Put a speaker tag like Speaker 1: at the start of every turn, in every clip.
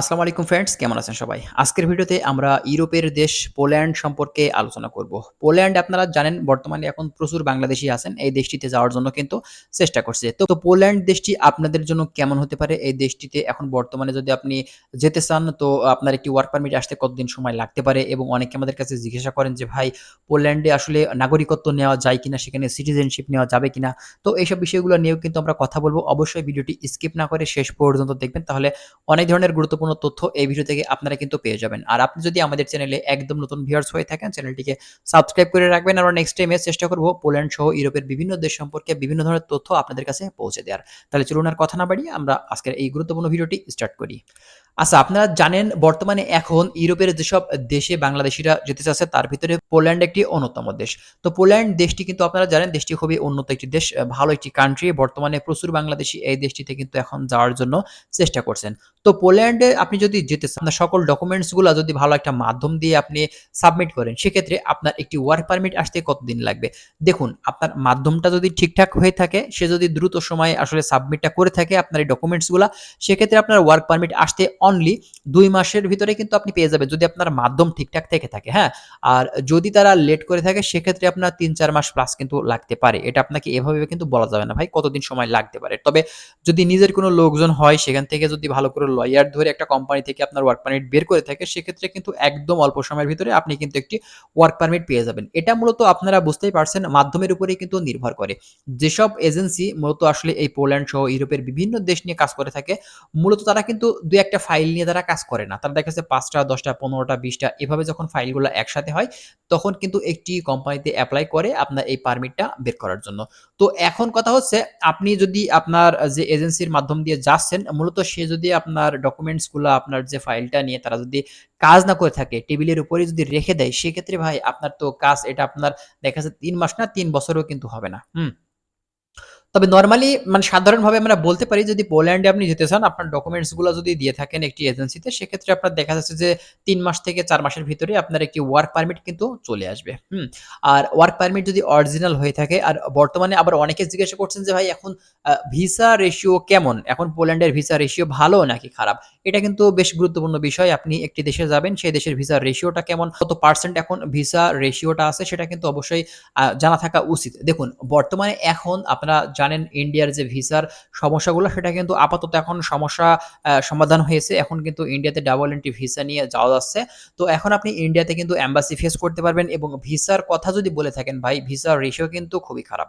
Speaker 1: আসসালামু আলাইকুম ফ্রেন্ডস কেমন আছেন সবাই? আজকের ভিডিওতে আমরা ইউরোপের দেশ পোল্যান্ড সম্পর্কে আলোচনা করব। পোল্যান্ড আপনারা জানেন, বর্তমানে এখন প্রচুর বাংলাদেশি আছেন, এই দেশটিতে যাওয়ার জন্য কিন্তু চেষ্টা করছে। তো পোল্যান্ড দেশটি আপনাদের জন্য কেমন হতে পারে? এই দেশটিতে এখন বর্তমানে যদি আপনি যেতে চান, তো আপনার একটি ওয়ার্ক পারমিট আসতে কতদিন সময় লাগতে পারে? এবং অনেকে আমাদের কাছে জিজ্ঞাসা করেন যে, ভাই, পোল্যান্ডে আসলে নাগরিকত্ব নেওয়া যায় কিনা? সেখানে সিটিজেনশিপ নেওয়া যাবে কিনা? তো এইসব বিষয়গুলো নিয়েও কিন্তু আমরা কথা বলব। অবশ্যই ভিডিওটি স্কিপ না করে শেষ পর্যন্ত দেখবেন। তাহলে অনেক ধরনের গুরুত্বপূর্ণ তথ্য এই ভিডিও থেকে আপনারা কিন্তু পেয়ে যাবেন। আর আপনি যদি আমাদের চ্যানেলে একদম নতুন ভিউয়ার্স হয়ে থাকেন চ্যানেলটিকে সাবস্ক্রাইব করে রাখবেন। আর নেক্সট টাইমে চেষ্টা করব পোল্যান্ড সহ ইউরোপের বিভিন্ন দেশ সম্পর্কে বিভিন্ন ধরনের তথ্য আপনাদের কাছে পৌঁছে দেওয়ার। তাহলে চলুন আর কথা না বাড়িয়ে আমরা আজকের এই গুরুত্বপূর্ণ ভিডিওটি স্টার্ট করি। আচ্ছা আপনারা জানেন বর্তমানে এখন ইউরোপের যেসব দেশে বাংলাদেশিরা যেতে চাচ্ছে, তার ভিতরে পোল্যান্ড একটি অন্যতম দেশ। তো পোল্যান্ড দেশটি কিন্তু আপনারা জানেন, দেশটি খুবই উন্নত একটি দেশ ভালো একটি কান্ট্রি বর্তমানে প্রচুর বাংলাদেশি এই দেশটিতে কিন্তু এখন যাওয়ার জন্য চেষ্টা করছেন। তো পোল্যান্ডে আপনি যদি যেতে চান সকল ডকুমেন্টসগুলো যদি ভালো একটা মাধ্যম দিয়ে আপনি সাবমিট করেন, সেক্ষেত্রে আপনার একটি ওয়ার্ক পারমিট আসতে কতদিন লাগবে? দেখুন, আপনার মাধ্যমটা যদি ঠিকঠাক হয়ে থাকে, সে যদি দ্রুত সময়ে আসলে সাবমিটটা করে থাকে আপনার এই ডকুমেন্টসগুলো সেক্ষেত্রে আপনার ওয়ার্ক পারমিট আসতে অনলি দুই মাসের ভিতরে কিন্তু আপনি পেয়ে যাবেন, যদি আপনার মাধ্যম ঠিকঠাক থেকে থাকে হ্যাঁ? আর যদি তারা লেট করে থাকে, সেক্ষেত্রে আপনার তিন চার মাস প্লাস কিন্তু লাগতে পারে। এটা আপনাকে এভাবে কিন্তু বলা যাবে না ভাই, কতদিন সময় লাগতে পারে। তবে যদি নিজের কোনো লোকজন হয়, সেখান থেকে যদি ভালো করে লয়ার ধরে একটা কোম্পানি থেকে আপনার ওয়ার্ক পারমিট বের করে থাকে, সেক্ষেত্রে কিন্তু একদম অল্প সময়ের ভিতরে আপনি কিন্তু একটি ওয়ার্ক পারমিট পেয়ে যাবেন। এটা মূলত আপনারা বুঝতেই পারছেন, মাধ্যমের উপরেই কিন্তু নির্ভর করে। যেসব এজেন্সি মূলত আসলে এই পোল্যান্ড সহ ইউরোপের বিভিন্ন দেশ নিয়ে কাজ করে থাকে, মূলত তারা কিন্তু দুই একটা নিয়ে তারা কাজ করে না। তারা দেখা যাচ্ছে পাঁচটা, দশটা, পনেরোটা, বিশটা এভাবে যখন ফাইলগুলো একসাথে হয়, তখন কিন্তু একটি কোম্পানিতে অ্যাপ্লাই করে আপনার এই পারমিটটা বের করার জন্য। তো এখন কথা হচ্ছে, আপনি যদি আপনার যে এজেন্সির মাধ্যম দিয়ে যাচ্ছেন, মূলত সে যদি আপনার ডকুমেন্টসগুলো আপনার যে ফাইলটা নিয়ে তারা যদি কাজ না করে থাকে, টেবিলের উপরে যদি রেখে দেয়, সেক্ষেত্রে ভাই আপনার তো কাজ, এটা আপনার দেখা যাচ্ছে তিন মাস না, তিন বছরও কিন্তু হবে না। হুম? তবে নর্মালি মানে সাধারণভাবে আমরা বলতে পারি যদি পোল্যান্ডে আপনি যেতে চান, আপনার ডকুমেন্টসগুলো যদি দিয়ে থাকেন একটি এজেন্সিতে সেক্ষেত্রে আপনার দেখা যাচ্ছে যে তিন মাস থেকে চার মাসের ভিতরে আপনার একটি ওয়ার্ক পারমিট কিন্তু চলে আসবে। হুম, আর ওয়ার্ক পারমিট যদি অরিজিনাল হয়ে থাকে, আর বর্তমানে আবার অনেকে জিজ্ঞাসা করছেন যে ভাই, এখন ভিসা রেশিও কেমন? এখন পোল্যান্ডের ভিসা রেশিও ভালো নাকি খারাপ? এটা কিন্তু বেশ গুরুত্বপূর্ণ বিষয়। আপনি একটি দেশে যাবেন, সেই দেশের ভিসা রেশিওটা কেমন? কত পার্সেন্ট এখন ভিসা রেশিওটা আছে, সেটা কিন্তু অবশ্যই জানা থাকা উচিত। দেখুন, বর্তমানে এখন আপনারা জানেন ইন্ডিয়ার যে ভিসার সমস্যাগুলো, সেটা কিন্তু আপাতত এখন সমস্যা সমাধান হয়েছে। এখন কিন্তু ইন্ডিয়াতে ডাবল এন্ট্রি ভিসা নিয়ে যাওয়া যাচ্ছে। তো এখন আপনি ইন্ডিয়াতে কিন্তু অ্যাম্বাসি ফেস করতে পারবেন এবং ভিসার কথা যদি বলে থাকেন, ভাই, ভিসার রেশিও কিন্তু খুবই খারাপ।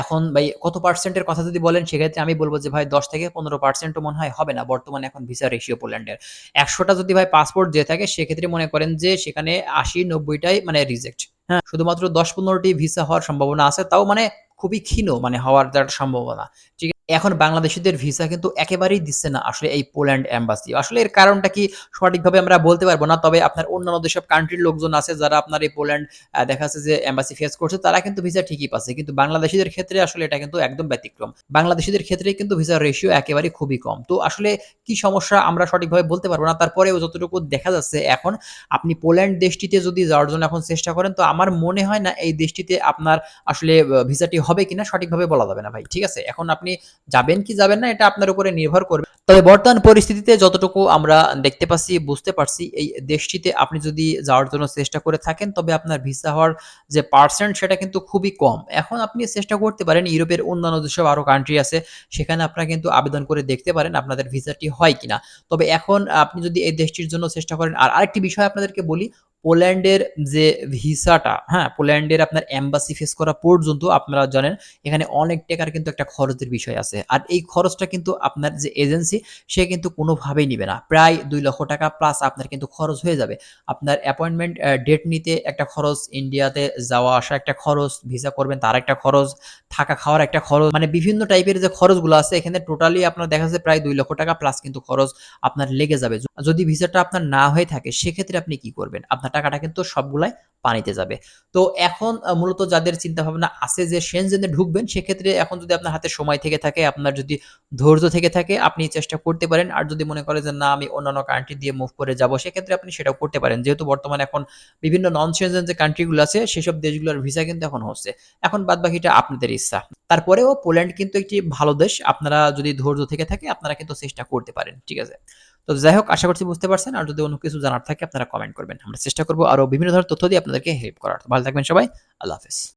Speaker 1: এখন ভাই, কত পার্সেন্টের কথা যদি বলেন, সেক্ষেত্রে আমি বলব যে, ভাই, দশ থেকে পনেরো পার্সেন্টও মনে হয় হবে না। বর্তমানে এখন ভিসা রেশিও পোল্যান্ডের। একশোটা যদি ভাই পাসপোর্ট যে থাকে, সেক্ষেত্রে মনে করেন যে, সেখানে আশি নব্বইটাই মানে রিজেক্ট হ্যাঁ শুধুমাত্র দশ পনেরোটি ভিসা হওয়ার সম্ভাবনা আছে। তাও মানে খুবই ক্ষীণ মানে হওয়ার যার সম্ভাবনা ঠিক? এখন বাংলাদেশিদের ভিসা কিন্তু একেবারেই দিচ্ছে না আসলে এই পোল্যান্ড এম্বাসি আসলে এর কারণটা কি সঠিকভাবে আমরা বলতে পারব না, তবে আপনার অন্যান্য যেসব কান্ট্রির লোকজন আছে যারা আপনার এই পোল্যান্ড দেখা যাচ্ছে যে এম্বাসি ফেস করছে, তারা কিন্তু ভিসা ঠিকই পাচ্ছে। কিন্তু বাংলাদেশিদের ক্ষেত্রে আসলে এটা কিন্তু একদম ব্যতিক্রম। বাংলাদেশিদের ক্ষেত্রে কিন্তু ভিসার রেশিও একেবারে খুবই কম। তো আসলে কি সমস্যা আমরা সঠিকভাবে বলতে পারব না, তারপরেও যতটুকু দেখা যাচ্ছে এখন, আপনি পোল্যান্ড দেশটিতে যদি যাওয়ার জন্য এখন চেষ্টা করেন, তো আমার মনে হয় না এই দেশটিতে আপনার আসলে ভিসাটি হবে কিনা সঠিকভাবে বলা যাবে না ভাই। ঠিক আছে? এখন আপনি যাবেন কি যাবেন না, এটা আপনার উপরে নির্ভর করবে। তবে বর্তমান পরিস্থিতিতে যতটুকু আমরা দেখতে পাচ্ছি, বুঝতে পারছি, এই দেশটিতে আপনি যদি যাওয়ার জন্য চেষ্টা করে থাকেন, তবে আপনার ভিসা হওয়ার যে পার্সেন্ট সেটা কিন্তু খুবই কম। এখন আপনি চেষ্টা করতে পারেন, ইউরোপের অন্যান্য যেসব আরও কান্ট্রি আছে, সেখানে আপনারা কিন্তু আবেদন করে দেখতে পারেন আপনাদের ভিসাটি হয় কিনা। তবে এখন আপনি যদি এই দেশটির জন্য চেষ্টা করেন, আর আরেকটি বিষয় আপনাদেরকে বলি পোল্যান্ডের যে ভিসাটা হ্যাঁ পোল্যান্ডের আপনার এম্বাসি ফেস করা পর্যন্ত আপনারা জানেন, এখানে অনেক টাকার কিন্তু একটা খরচের বিষয় আছে। আর এই খরচটা কিন্তু আপনার যে এজেন্সি সে কিন্তু কোনোভাবেই নিবে না। প্রায় দুই লক্ষ টাকা প্লাস আপনার কিন্তু খরচ হয়ে যাবে। আপনার অ্যাপয়েন্টমেন্ট ডেট নিতে একটা খরচ, ইন্ডিয়াতে যাওয়া আসা একটা খরচ ভিসা করবেন তার একটা খরচ, থাকা খাওয়ার একটা খরচ মানে বিভিন্ন টাইপের যে খরচগুলো আছে, এখানে টোটালি আপনার দেখা যাচ্ছে প্রায় দুই লক্ষ টাকা প্লাস কিন্তু খরচ আপনার লেগে যাবে। যদি ভিসাটা আপনার না হয়ে থাকে, সেক্ষেত্রে আপনি কি করবেন? আপনার টাকাটা কিন্তু সবগুলাই পানিতে যাবে। তো এখন মূলত যাদের চিন্তা ভাবনা আছে যে সেনজেনে ঢুকবেন, সেক্ষেত্রে এখন যদি আপনার হাতে সময় থেকে থাকে, আপনার যদি ধৈর্য থেকে থাকে, আপনি চেষ্টা করতে পারেন। আর যদি মনে করে যে, না, আমি অন্যান্য কান্ট্রি দিয়ে মুভ করে যাব, সেক্ষেত্রে আপনি সেটাও করতে পারেন। যেহেতু বর্তমানে এখন বিভিন্ন নন সেনজেন যে কান্ট্রিগুলো আছে, সেসব দেশগুলোর ভিসা কিন্তু এখন হচ্ছে। এখন বাদ বাকিটা আপনাদের ইচ্ছা। তারপরেও পোল্যান্ড কিন্তু একটি ভালো দেশ। আপনারা যদি ধৈর্য থেকে থাকে, আপনারা কিন্তু চেষ্টা করতে পারেন। ঠিক আছে? তো যাই হোক, আশা করছি বুঝতে পারছেন। আর যদি অন্য কিছু জানার থাকে, আপনারা কমেন্ট করবেন। আমরা চেষ্টা করব আরও বিভিন্ন ধরনের তথ্য দিয়ে আপনাদেরকে হেল্প করার। ভালো থাকবেন সবাই। আল্লাহ হাফেজ।